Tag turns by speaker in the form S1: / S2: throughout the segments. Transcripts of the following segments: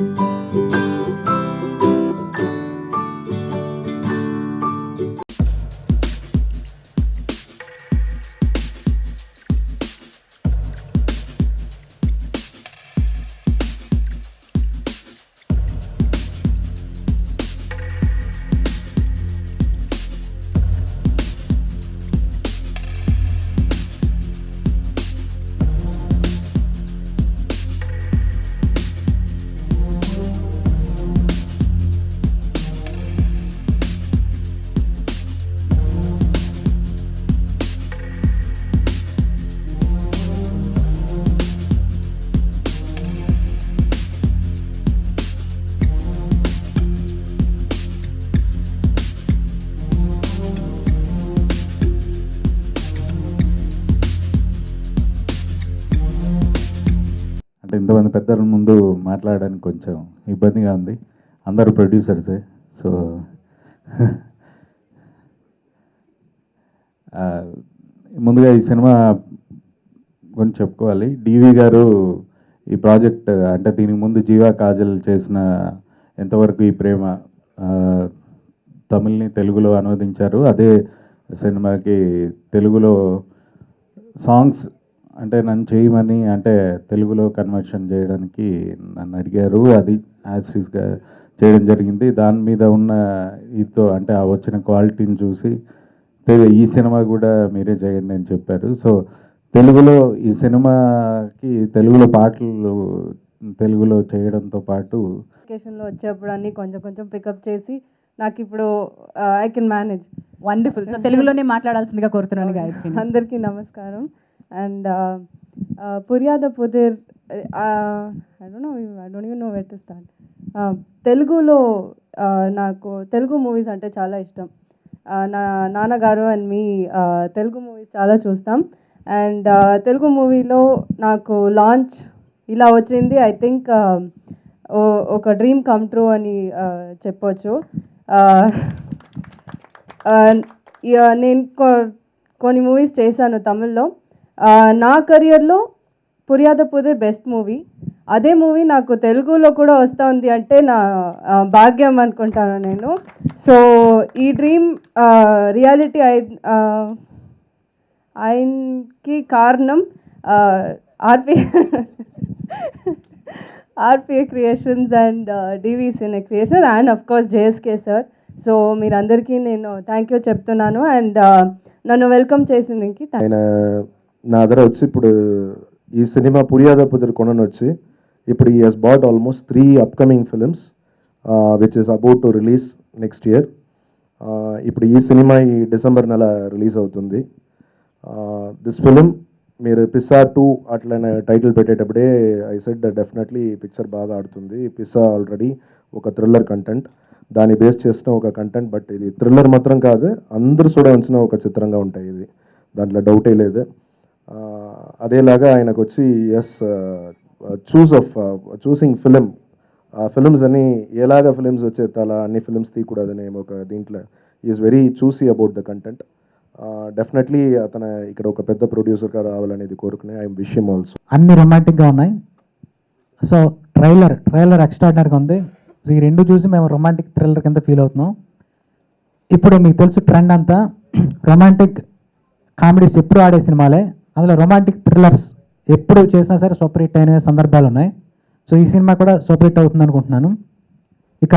S1: అంటే ఇంతమంది పెద్దల ముందు మాట్లాడడానికి కొంచెం ఇబ్బందిగా ఉంది. అందరూ ప్రొడ్యూసర్సే సో ముందుగా ఈ సినిమా గురించి చెప్పుకోవాలి. డివి గారు ఈ ప్రాజెక్ట్ అంటే దీనికి ముందు జీవా కాజల్ చేసిన ఎంతవరకు ఈ ప్రేమ తమిళ్ని తెలుగులో అనువదించారు. అదే సినిమాకి తెలుగులో సాంగ్స్ అంటే నన్ను చేయమని అంటే తెలుగులో కన్వర్షన్ చేయడానికి నన్ను అడిగారు. అది యాజ్గా చేయడం జరిగింది. దాని మీద ఉన్న ఇతో అంటే ఆ వచ్చిన క్వాలిటీని చూసి "తె- ఈ సినిమా కూడా మీరే చేయండి అని చెప్పారు. సో తెలుగులో ఈ సినిమాకి తెలుగులో పాటలు తెలుగులో చేయడంతో పాటు
S2: వెకేషన్లో వచ్చేప్పుడు అన్నీ కొంచెం కొంచెం పికప్ చేసి నాకు ఇప్పుడు I can manage
S3: wonderful so తెలుగులోనే మాట్లాడాల్సిందిగా కోరుతున్నాను గాయత్రి.
S2: అందరికీ నమస్కారం. And Puriyaadha Pudhir I don't know I don't even know what to start తెలుగులో నాకు తెలుగు మూవీస్ అంటే చాలా ఇష్టం. Uh, నా నాన్నగారు అండ్ మీ తెలుగు మూవీస్ చాలా చూస్తాం. అండ్ తెలుగు మూవీలో నాకు లాంచ్ ఇలా వచ్చింది. ఐ థింక్ uh, ఒక డ్రీమ్ కమ్ ట్రూ అని uh, చెప్పొచ్చు. నేను కొ- కొన్ని మూవీస్ చేశాను తమిళ్ళో. నా కెరియర్లో పురియాద పుదిర్ బెస్ట్ మూవీ అదే మూవీ నాకు తెలుగులో కూడా వస్తుంది అంటే నా భాగ్యం అనుకుంటాను నేను. సో ఈ డ్రీమ్ రియాలిటీ అయి ఆయనకి కారణం RP RPA creations and DV cine creation and of course JSK sir so మీరందరికీ నేను థ్యాంక్ యూ చెప్తున్నాను అండ్ నన్ను వెల్కమ్ చేసిందికి థ్యాంక్
S4: ఆయన నా దగ్గర వచ్చి ఇప్పుడు ఈ సినిమా పురియాద పుదిరి కొనని వచ్చి ఇప్పుడు ఈ he's got almost three upcoming films which is about to release next year ఇప్పుడు ఈ సినిమా ఈ డిసెంబర్ నెల రిలీజ్ అవుతుంది. Uh, దిస్ ఫిలిం మీరు పిస్సా టూ అట్లనే టైటిల్ పెట్టేటప్పుడే ఐ సెడ్ డెఫినెట్లీ పిక్చర్ బాగా ఆడుతుంది. పిస్సా ఆల్రెడీ ఒక థ్రిల్లర్ కంటెంట్ దాన్ని బేస్ చేసిన ఒక కంటెంట్ బట్ ఇది థ్రిల్లర్ మాత్రం కాదు అందరూ చూడవలసిన ఒక చిత్రంగా ఉంటాయి ఇది. దాంట్లో డౌటే లేదు. అదేలాగా ఆయనకు వచ్చి his choose of choosing film ఆ ఫిలిమ్స్ అన్ని ఎలాగ ఫిలిమ్స్ వచ్చే తల అన్ని ఫిలిమ్స్ తీయకూడదని ఒక దీంట్లో. Is very choosy about the content definitely అతను ఇక్కడ ఒక పెద్ద ప్రొడ్యూసర్గా రావాలనేది కోరుకునే ఐఎమ్ విషయం ఆల్సో
S5: అన్ని రొమాంటిక్గా ఉన్నాయి. సో ట్రైలర్ ట్రైలర్ ఎక్స్ట్రాడినరీగా ఉంది. సో ఈ రెండు చూసి మేము రొమాంటిక్ థ్రిల్లర్ కింద ఫీల్ అవుతున్నాం. ఇప్పుడు మీకు తెలుసు ట్రెండ్ అంతా. రొమాంటిక్ కామెడీస్ ఎప్పుడు ఆడే సినిమాలే? అందులో రొమాంటిక్ థ్రిల్లర్స్ ఎప్పుడు చేసినా సరే సూపర్ హిట్ అయిన సందర్భాలు ఉన్నాయి. సో ఈ సినిమా కూడా సూపర్ హిట్ అవుతుంది అనుకుంటున్నాను. ఇక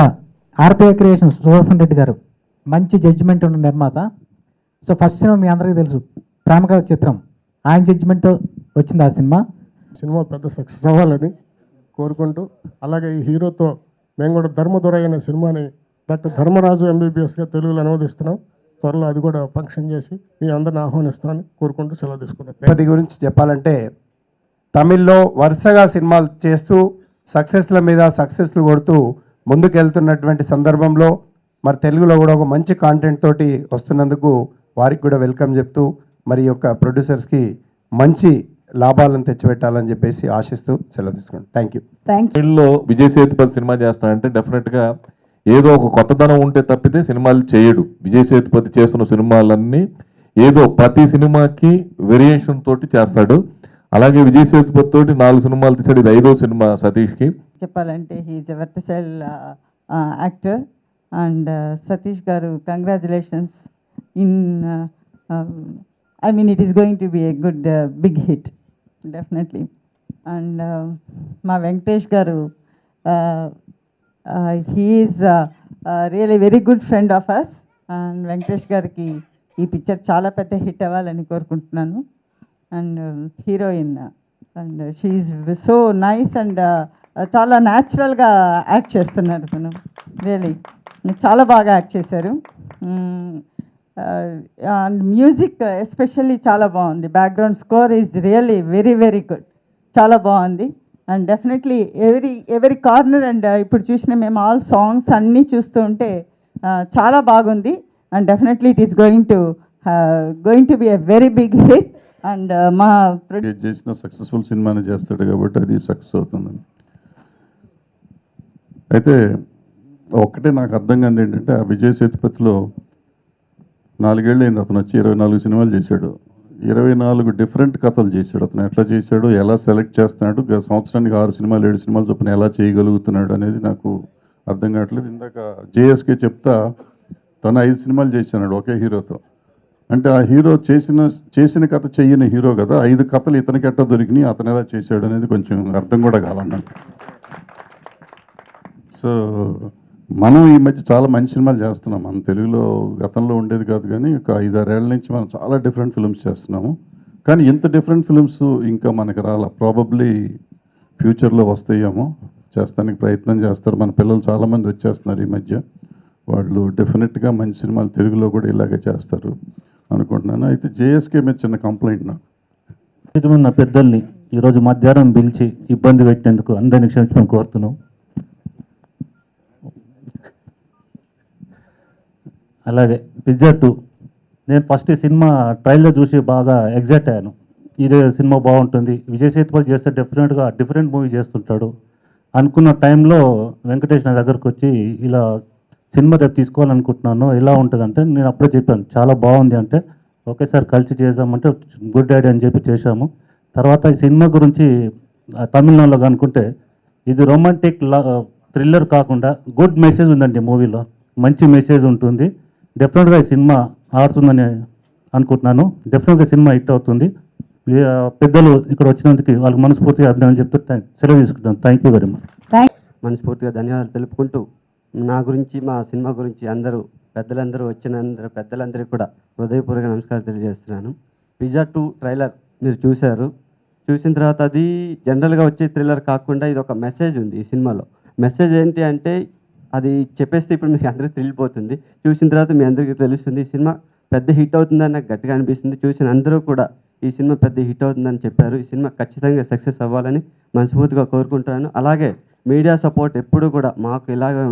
S5: ఆర్పిఐ క్రియేషన్స్ సుదర్శన్ రెడ్డి గారు మంచి జడ్జిమెంట్ ఉన్న నిర్మాత. సో ఫస్ట్ సినిమా మీ అందరికీ తెలుసు ప్రేమకథ చిత్రం. ఆయన జడ్జిమెంట్తో వచ్చింది ఆ సినిమా.
S6: సినిమా పెద్ద సక్సెస్ అవ్వాలని కోరుకుంటూ అలాగే ఈ హీరోతో మేము కూడా ధర్మదొర అనే సినిమాని డాక్టర్ ధర్మరాజు ఎంబీబీఎస్గా తెలుగులో అనువదిస్తున్నాం. త్వరలో అది కూడా ఫంక్షన్ చేసి మీ అందరిని ఆహ్వానిస్తామని కోరుకుంటూ సెలవు తీసుకున్నాను.
S7: తిరుపతి గురించి చెప్పాలంటే తమిళ్ళో వరుసగా సినిమాలు చేస్తూ సక్సెస్ల మీద సక్సెస్లు కొడుతూ ముందుకెళ్తున్నటువంటి సందర్భంలో మరి తెలుగులో కూడా ఒక మంచి కాంటెంట్ తోటి వస్తున్నందుకు వారికి కూడా వెల్కమ్ చెప్తూ మరి యొక్క ప్రొడ్యూసర్స్కి మంచి లాభాలను తెచ్చిపెట్టాలని చెప్పేసి ఆశిస్తూ సెలవు తీసుకున్నాను. థ్యాంక్ యూ
S3: థ్యాంక్
S8: తమిళ్ళో విజయ్ సేతుపతి సినిమా చేస్తానంటే డెఫినెట్గా ఏదో ఒక కొత్తదనం ఉంటే తప్పితే సినిమాలు చేయడు. విజయ్ సేతుపతి చేస్తున్న సినిమాలన్నీ ఏదో ప్రతి సినిమాకి వేరియేషన్ తోటి చేస్తాడు. అలాగే విజయ్ సేతుపతి తోటి నాలుగు సినిమాలు తీసాడు ఇది ఐదో సినిమా సతీష్కి.
S9: చెప్పాలంటే he's a actor and Satish garu congratulations in I mean it is going to be a good big hit definitely and మా Venkatesh garu he is really very good friend of us and Venkatesh గారికి ఈ picture చాలా పెద్ద hit అవ్వాలని కోరుకుంటున్నాను. And heroine and she's so nice and చాలా న్యాచురల్గా act చేస్తున్నారు తను. రియలీ చాలా బాగా యాక్ట్ చేశారు. అండ్ మ్యూజిక్ ఎస్పెషల్లీ చాలా బాగుంది. Background score is really very very good చాలా బాగుంది. అండ్ డెఫినెట్లీ ఎవరీ ఎవరి కార్నర్ అండ్ ఇప్పుడు చూసిన మేము ఆల్ సాంగ్స్ అన్నీ చూస్తూ ఉంటే చాలా బాగుంది. And definitely it is going to going to be a very big hit and మా
S10: ప్రొడ్యూస్ చేసిన సక్సెస్ఫుల్ సినిమాని చేస్తాడు కాబట్టి అది సక్సెస్ అవుతుందని అయితే ఒక్కటే నాకు అర్థం కాదు ఏంటంటే ఆ విజయ్ సేతుపతిలో నాలుగేళ్ళు అయింది అతను వచ్చి ఇరవై నాలుగు సినిమాలు చేశాడు. ఇరవై నాలుగు డిఫరెంట్ కథలు చేశాడు. అతను ఎట్లా చేశాడు ఎలా సెలెక్ట్ చేస్తున్నాడు గత సంవత్సరానికి ఆరు సినిమాలు ఏడు సినిమాలు చొప్పున ఎలా చేయగలుగుతున్నాడు అనేది నాకు అర్థం కావట్లేదు. ఇందాక జేఎస్కే చెప్తా తను ఐదు సినిమాలు చేశాడు ఒకే హీరోతో. అంటే ఆ హీరో చేసిన చేసిన కథ చెయ్యని హీరో కదా ఐదు కథలు ఇతనికి ఎట్టా దొరికినాయి అతను ఎలా చేశాడు అనేది కొంచెం అర్థం కూడా కావాలన్నాడు సో మనం ఈ మధ్య చాలా మంచి సినిమాలు చేస్తున్నాం. మన తెలుగులో గతంలో ఉండేది కాదు కానీ ఒక ఐదారేళ్ళ నుంచి మనం చాలా డిఫరెంట్ ఫిల్మ్స్ చేస్తున్నాము. కానీ ఇంత డిఫరెంట్ ఫిల్మ్స్ ఇంకా మనకి రాల. ప్రాబబ్లీ ఫ్యూచర్లో వస్తాయేమో. చేస్తానికి ప్రయత్నం చేస్తారు. మన పిల్లలు చాలామంది వచ్చేస్తున్నారు ఈ మధ్య. వాళ్ళు డెఫినెట్గా మంచి సినిమాలు తెలుగులో కూడా ఇలాగే చేస్తారు అనుకుంటున్నాను. అయితే జేఎస్కే మీద చిన్న కంప్లైంట్ నాకు.
S11: నా పెద్దల్ని ఈరోజు మధ్యాహ్నం పిలిచి ఇబ్బంది పెట్టినందుకు అందరిని క్షమించమని కోరుతున్నాం. అలాగే పిజ్జా టూ. నేను ఫస్ట్ ఈ సినిమా ట్రైలర్ చూసి బాగా ఎగ్జైట్ అయ్యాను. ఇదే సినిమా బాగుంటుంది. విజయ్ సేతుపతి చేస్తే డెఫినెట్గా డిఫరెంట్ మూవీ చేస్తుంటాడు. అనుకున్న టైంలో వెంకటేష్ నా దగ్గరకు వచ్చి ఇలా సినిమా రేపు తీసుకోవాలనుకుంటున్నాను. ఎలా ఉంటుందంటే నేను అప్పుడే చెప్పాను చాలా బాగుంది అంటే ఒకేసారి కలిసి చేద్దామంటే గుడ్ డాడీ అని చెప్పి చేశాము. తర్వాత ఈ సినిమా గురించి తమిళనాడులో అనుకుంటే ఇది రొమాంటిక్ థ్రిల్లర్ కాకుండా గుడ్ మెసేజ్ ఉందండి మూవీలో. మంచి మెసేజ్ ఉంటుంది. డెఫినెట్గా ఈ సినిమా ఆడుతుందని అనుకుంటున్నాను. డెఫినెట్గా సినిమా హిట్ అవుతుంది. పెద్దలు ఇక్కడ వచ్చినందుకు వాళ్ళకి మనస్ఫూర్తిగా అభినందన చెప్తూ సెలవు తీసుకుంటాను థ్యాంక్ యూ వెరీ మచ్
S12: మనస్ఫూర్తిగా ధన్యవాదాలు తెలుపుకుంటూ నా గురించి మా సినిమా గురించి అందరూ పెద్దలందరూ వచ్చిన పెద్దలందరికీ కూడా హృదయపూర్వక నమస్కారం తెలియజేస్తున్నాను. పిజ్జా టూ ట్రైలర్ మీరు చూశారు. చూసిన తర్వాత అది జనరల్గా వచ్చే థ్రిల్లర్ కాకుండా ఇది ఒక మెసేజ్ ఉంది ఈ సినిమాలో. మెసేజ్ ఏంటి అంటే అది చెప్పేస్తే ఇప్పుడు మీకు అందరికీ తెలియపోతుంది. చూసిన తర్వాత మీ అందరికీ తెలుస్తుంది. ఈ సినిమా పెద్ద హిట్ అవుతుందని నాకు గట్టిగా అనిపిస్తుంది. చూసిన అందరూ కూడా ఈ సినిమా పెద్ద హిట్ అవుతుందని చెప్పారు. ఈ సినిమా ఖచ్చితంగా సక్సెస్ అవ్వాలని మనస్ఫూర్తిగా కోరుకుంటున్నాను. అలాగే మీడియా సపోర్ట్ ఎప్పుడు కూడా మాకు ఇలాగే